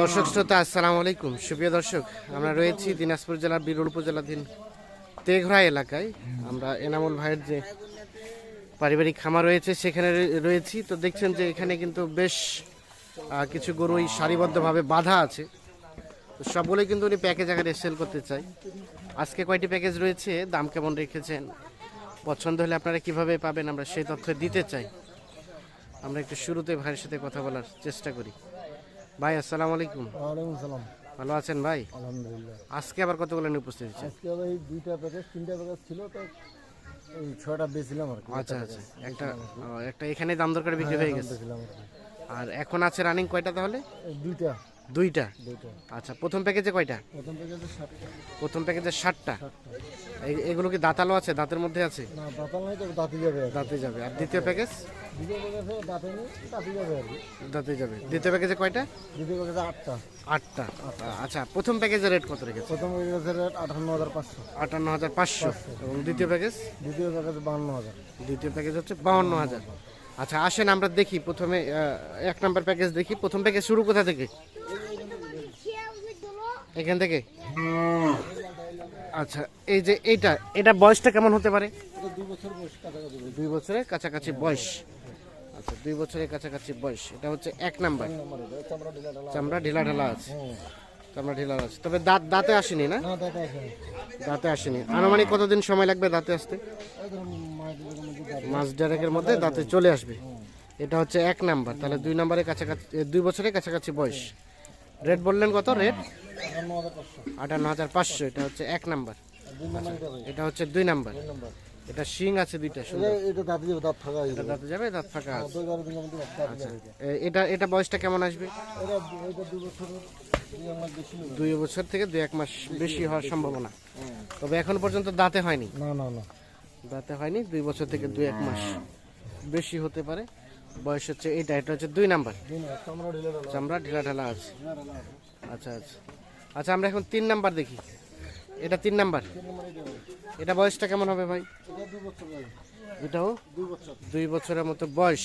দর্শক শ্রোতা, আসসালামু আলাইকুম। সুপ্রিয় দর্শক, আমরা রয়েছি দিনাজপুর জেলার বিরল উপজেলাধীন তেঘরা এলাকায়। আমরা এনামুল ভাইয়ের যে পারিবারিক খামার রয়েছে, সেখানে রয়েছি। তো দেখছেন যে এখানে কিন্তু বেশ কিছু গরুই সারিবদ্ধভাবে বাধা আছে। তো সবগুলোই কিন্তু উনি প্যাকেজ আকারে সেল করতে চাই। আজকে কয়টি প্যাকেজ রয়েছে, দাম কেমন রেখেছেন, পছন্দ হলে আপনারা কীভাবে পাবেন, আমরা সেই তথ্য দিতে চাই। আমরা একটু শুরুতে ভাইয়ের সাথে কথা বলার চেষ্টা করি। ভাই আসসালামু আলাইকুম। ওয়ালাইকুম সালাম। ভালো আছেন ভাই? আলহামদুলিল্লাহ। আজকে আবার কতগুলো নিয়ে উপস্থিত হয়েছে আজকে ভাই দুইটা প্যাকেজ তিনটা প্যাকেজ ছিল তো এই ছয়টা বেছিলাম আর কি। আচ্ছা আচ্ছা। একটা একটা এখানে দাম দরকার বিক্রি হয়ে গেছে। আর এখন আছে রানিং কয়টা তাহলে? দুইটা। দুইটা? আচ্ছা প্রথম প্যাকেজে কয়টা? প্রথম প্যাকেজে প্রথম ষাটটা সাতটা? এগুলো কি দাঁতালো আছে? দাঁতের মধ্যে আছে? না দাঁতাল নাই তো দাঁতি যাবে দাঁতে যাবে। আর দ্বিতীয় প্যাকেজ? দ্বিতীয় প্যাকেজে দাঁতে নেই দাঁতি যাবে দাঁতে যাবে। দ্বিতীয় প্যাকেজে কয়টা? দ্বিতীয় প্যাকেজে আটটা। আটটা। আচ্ছা প্রথম প্যাকেজের রেট কত রেখেছে? প্রথম প্যাকেজের রেট আটান্ন হাজার পাঁচশো। আটান্ন হাজার পাঁচশো। এবং দ্বিতীয় প্যাকেজ? দ্বিতীয় প্যাকেজ বাহান্ন হাজার। দ্বিতীয় প্যাকেজ হচ্ছে বাউন্ন হাজার। আচ্ছা আসেন আমরা দেখি প্রথমে এক নাম্বার প্যাকেজ দেখি। প্রথম প্যাকেজ শুরু কোথা থেকে? এখান থেকে? আচ্ছা এই যে এইটা এটা বয়সটা কেমন হতে পারে? দুই বছরের কাছাকাছি বয়স। আচ্ছা দুই বছরের কাছাকাছি বয়স। এটা হচ্ছে এক নাম্বার। চামড়া ঢিলা ঢালা চামড়া ঢিলা ঢালা আছে। চামড়া ঢিলা আছে। তবে দাঁত দাঁতে আসেনি না? না দাঁতে আসেনি। আনুমানিক কতদিন সময় লাগবে দাঁতে আসতে? মাস দেড়েকের মধ্যে দাঁতে চলে আসবে। এটা হচ্ছে এক নাম্বার। তাহলে দুই নাম্বারের কাছাকাছি দুই বছরের কাছাকাছি বয়স। রেট বললেন কত? রেট আটান্ন হাজার পাঁচশো। এটা হচ্ছে এক নাম্বার। নম্বর এটা হচ্ছে দুই নাম্বার। এটা শিং আছে দুইটা এটা এটা দাঁতে যাবে দাঁত ফাঁকা এটা দাঁতে যাবে দাঁত ফাঁকা আছে। দাঁত যাবে। এটা। এটা বয়সটা কেমন আসবে? দুই বছর থেকে দুই এক মাস বেশি হওয়ার সম্ভাবনা। তবে এখন পর্যন্ত দাঁতে হয়নি? না না না। দাঁতে হয়নি দুই বছর থেকে দুই এক মাস বেশি হতে পারে। বয়স হচ্ছে এইটা এটা হচ্ছে দুই নাম্বার। চামড়া ঢালা ঢিলা আছে। আচ্ছা আচ্ছা। আচ্ছা আমরা এখন তিন নাম্বার দেখি। এটা তিন নাম্বার। এটা বয়সটা কেমন হবে ভাই? এটাও? দুই বছরের মতো বয়স।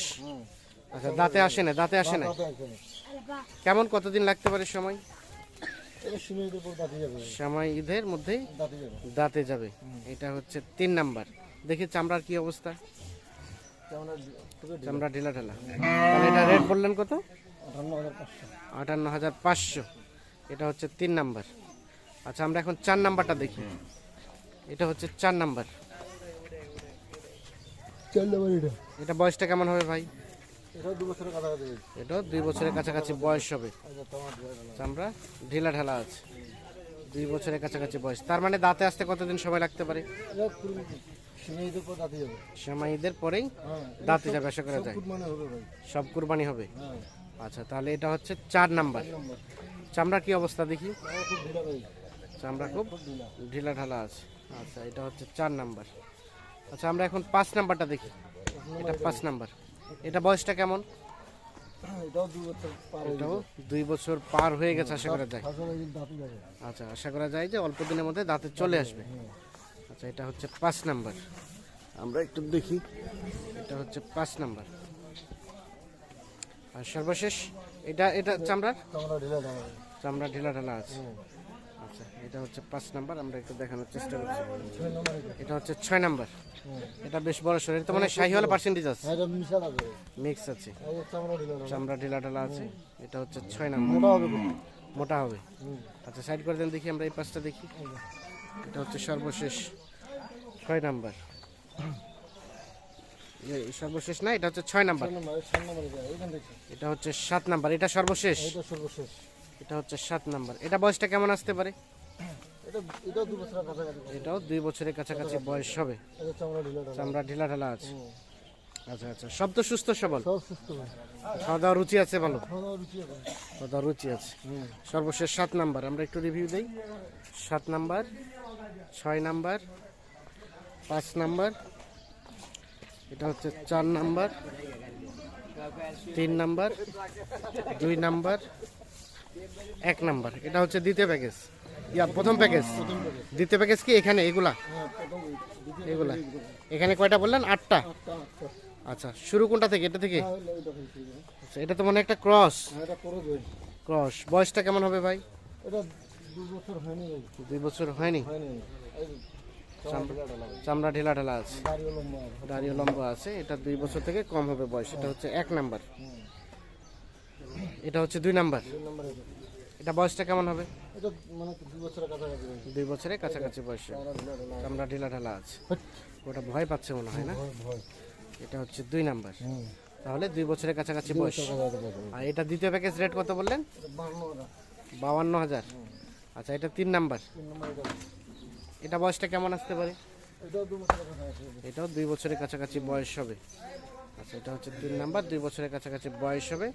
আচ্ছা দাঁতে আসে না দাঁতে আসে না। কেমন কতদিন লাগতে পারে সময়? সময় ঈদের মধ্যেই দাঁতে যাবে। এটা হচ্ছে তিন নাম্বার। দেখি চামড়ার কি অবস্থা? চামড়া ঢিলা ঢালা। তাহলে এটা রেট বললেন কত? আটান্ন হাজার পাঁচশো। এটা হচ্ছে তিন নাম্বার। আচ্ছা আমরা এখন চার নাম্বারটা দেখি। এটা হচ্ছে চার নাম্বার। চার নম্বর এটা। এটা বয়সটা কেমন হবে ভাই? এটা দুই বছরের কাছাকাছি বয়স হবে। আচ্ছা চামড়া ঢিলা ঢালা আছে। দুই বছরের কাছাকাছি বয়স। তার মানে দাঁতে আসতে কতদিন সময় লাগতে পারে? ঈদের পরেই দাঁতে যাবে, আশা করা যায়। সব কুরবানি হবে? আচ্ছা তাহলে এটা হচ্ছে চার নাম্বার। চামড়া কি অবস্থা দেখি? চামড়া খুব ঢিলা ঢালা আছে। আচ্ছা এটা হচ্ছে চার নাম্বার। আচ্ছা আমরা এখন পাঁচ নাম্বারটা দেখি। এটা পাঁচ নাম্বার। এটা বয়সটা কেমন? এটাও হয়ে দুই বছর পার হয়ে গেছে আশা করা যায়। আচ্ছা আশা করা যায় যে অল্প দিনের মধ্যে দাঁতে চলে আসবে। আচ্ছা এটা হচ্ছে পাঁচ নাম্বার। আমরা একটু দেখি। এটা হচ্ছে পাঁচ নাম্বার। আর সর্বশেষ এটা এটা চামড়ার? চামড়া ঢিলা ঢালা। চামড়া ঢিলা ঢালা আছে। আচ্ছা এটা হচ্ছে পাঁচ নাম্বার আমরা একটু দেখানোর চেষ্টা করছি। এটা হচ্ছে ছয় নাম্বার। এটা বেশ বড় সর এটা মানে শাহিওয়াল পার্সেন্টেজ আছে। হ্যাঁ, মিক্স আছে। চামড়া ঢিলা ঢালা। আছে। এটা হচ্ছে ছয় নাম্বার। মোটা হবে মোটা হবে। আচ্ছা সাইড করে দেন দেখি আমরা এই পাঁচটা দেখি। এটা হচ্ছে সর্বশেষ ছয় নাম্বার। এই সর্বশেষ না এটা হচ্ছে ছয় নাম্বার। এটা হচ্ছে সাত নাম্বার এটা সর্বশেষ। এটা সর্বশেষ। এটা হচ্ছে সাত নাম্বার। এটা বয়সটা কেমন আসতে পারে? এটাও দুই বছরের কাছাকাছি বয়স হবে। চামড়া ঢিলা ঢালা। আছে। আচ্ছা আচ্ছা। সব তো সুস্থ সবল? খাওয়া দাওয়া রুচি আছে ভালো? খাওয়া দাওয়া রুচি আছে। সর্বশেষ সাত নাম্বার আমরা একটু রিভিউ দিই। সাত নাম্বার ছয় নাম্বার পাঁচ নাম্বার এটা হচ্ছে চার নাম্বার তিন নাম্বার দুই নাম্বার এক নাম্বার। এটা হচ্ছে দ্বিতীয় প্যাকেজ ইয়া প্রথম প্যাকেজ দ্বিতীয় প্যাকেজ কি এখানে এগুলা? এগুলা। এখানে কয়টা বললেন? আটটা? আচ্ছা শুরু কোনটা থেকে? এটা থেকে? এটা আচ্ছা এটা তো মনে একটা ক্রস হ্যাঁ ক্রস বয়সটা কেমন হবে ভাই? দুই বছর হয়নি? চামড়া ঢালা ঢেলা আছে। দাড়িও লম্বা আছে। এটা দুই বছর থেকে কম হবে বয়স। এটা হচ্ছে এক নাম্বার। এটা হচ্ছে দুই নম্বর। এটা। বয়সটা কেমন হবে? এটা মানে দু বছরের কাছাকাছি দুই বছরের কাছাকাছি বয়সে। চামড়া ঢালা ঢালা আছে। আছে ওটা ভয় পাচ্ছে মনে হয় না। এটা হচ্ছে দুই নাম্বার। তাহলে দুই বছরের কাছাকাছি বয়স। আর এটা দ্বিতীয় প্যাকেজ রেট কত বললেন। বাউান্ন হাজার। আচ্ছা এটা তিন নাম্বার। এটা। বয়সটা কেমন আসতে পারে। এটাও দুই বছরের কাছাকাছি বয়স হবে। আচ্ছা এটা হচ্ছে তিন নাম্বার। দুই বছরের কাছাকাছি বয়স হবে।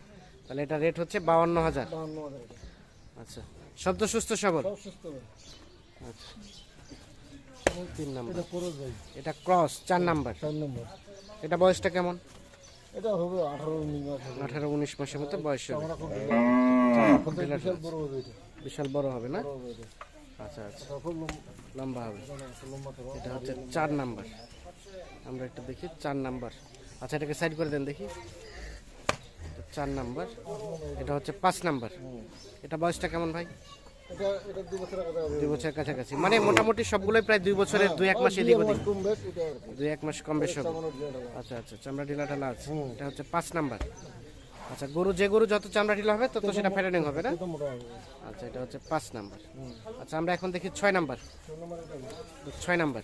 তাহলে এটা রেট হচ্ছে বাউান্ন হাজার। আচ্ছা। শব্দ সুস্থ সবল? সুস্থ। আচ্ছা। তিন নাম্বার। এটা খরচ ভাই। এটা ক্রস চার নাম্বার। চার নম্বর। এটা বয়সটা কেমন? এটা হবে আঠারো উনিশ মাস আঠারো উনিশ মাসের মতো বয়স হবে। খুব বিশাল বড় হবে না? আচ্ছা আচ্ছা। লম্বা। হবে। এটা হচ্ছে চার নাম্বার। আমরা একটু দেখি চার নাম্বার। আচ্ছা এটাকে সাইড করে দেন দেখি। চার নাম্বার। এটা হচ্ছে পাঁচ নাম্বার। এটা বয়সটা কেমন ভাই? এটা এটা দু বছরের কাছাকাছি। দুই বছরের কাছাকাছি। মানে মোটামুটি সবগুলোই প্রায় দুই বছরের দুই এক মাস এদিক ওদিক দুই এক মাস কম বেশ। আচ্ছা আচ্ছা চামড়া ঢিলা ঢালা আছে এটা হচ্ছে পাঁচ নাম্বার। আচ্ছা গরু যে গরু যত চামড়া ঢিলা হবে তত সেটা ফ্যাটেনিং হবে না? আচ্ছা এটা হচ্ছে পাঁচ নাম্বার। আচ্ছা আমরা এখন দেখি ছয় নাম্বার। ছয় নম্বর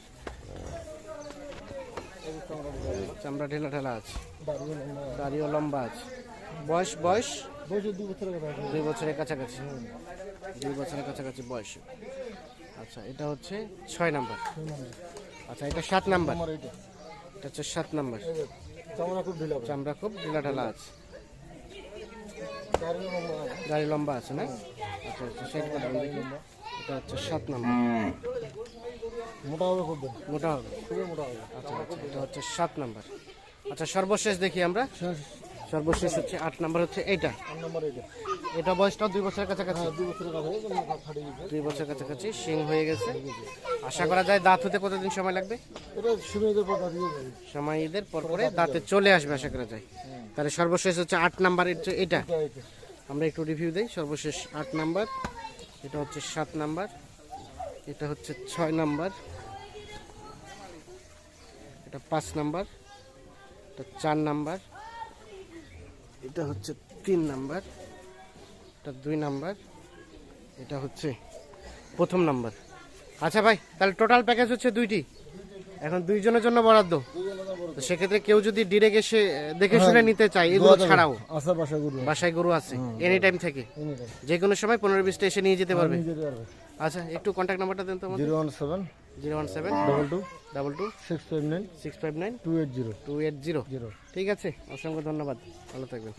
চামড়া ঢেলা ঢালা। আছে দাড়িও লম্বা আছে। বয়স বয়স? বয়স দু বছরের কাছাকাছি। দুই বছরের কাছাকাছি। দুই বছরের কাছাকাছি বয়স। আচ্ছা এটা হচ্ছে ছয় নাম্বার। আচ্ছা এটা সাত নাম্বার। এটা হচ্ছে সাত নাম্বার। চামড়া খুব ঢিলা চামড়া খুব ঢিলা ঢালা আছে। দাড়িও লম্বা আছে। না? আচ্ছা আচ্ছা সেটা এটা হচ্ছে সাত নাম্বার। মোটা হবে খুব মোটা হবে। খুবই মোটা হবে। আচ্ছা আচ্ছা এটা হচ্ছে সাত নাম্বার। আচ্ছা সর্বশেষ দেখি আমরা। সর্বশেষ হচ্ছে আট নাম্বার হচ্ছে এইটা। এটা এটা বয়সটাও দুই বছরের কাছাকাছি। হ্যাঁ দুই বছরের কাছাকাছি শিং হয়ে গেছে। আশা করা যায় দাঁত হতে কতদিন সময় লাগবে? সময় ঈদের পর পরে দাঁতে চলে আসবে আশা করা যায়। তাহলে সর্বশেষ হচ্ছে আট নাম্বার এটা। আমরা একটু রিভিউ দিই সর্বশেষ আট নাম্বার। এটা হচ্ছে সাত নাম্বার। এটা হচ্ছে ছয় নাম্বার। এটা পাঁচ নাম্বার। এটা চার নাম্বার। এটা হচ্ছে তিন নাম্বার এটা দুই নাম্বার এটা হচ্ছে প্রথম নাম্বার। আচ্ছা ভাই তাহলে টোটাল প্যাকেজ হচ্ছে দুইটি। এখন দুইজনের জন্য বরাদ্দ। তো সেক্ষেত্রে কেউ যদি ডিরেক্ট এসে দেখে শুনে নিতে চায় এগুলো ছাড়াও। গরু বাসায় গরু আছে এনি টাইম থেকে। যে কোনো সময় পনেরো বিশটা এসে নিয়ে যেতে পারবে। যেতে পারবে। আচ্ছা একটু কন্ট্যাক্ট নাম্বারটা দেন তো আমাদের। Zero one seven. Zero one seven. Double two. Double two six five nine six five nine two eight zero two eight zero zero ঠিক আছে? অসংখ্য ধন্যবাদ। ভালো থাকবেন।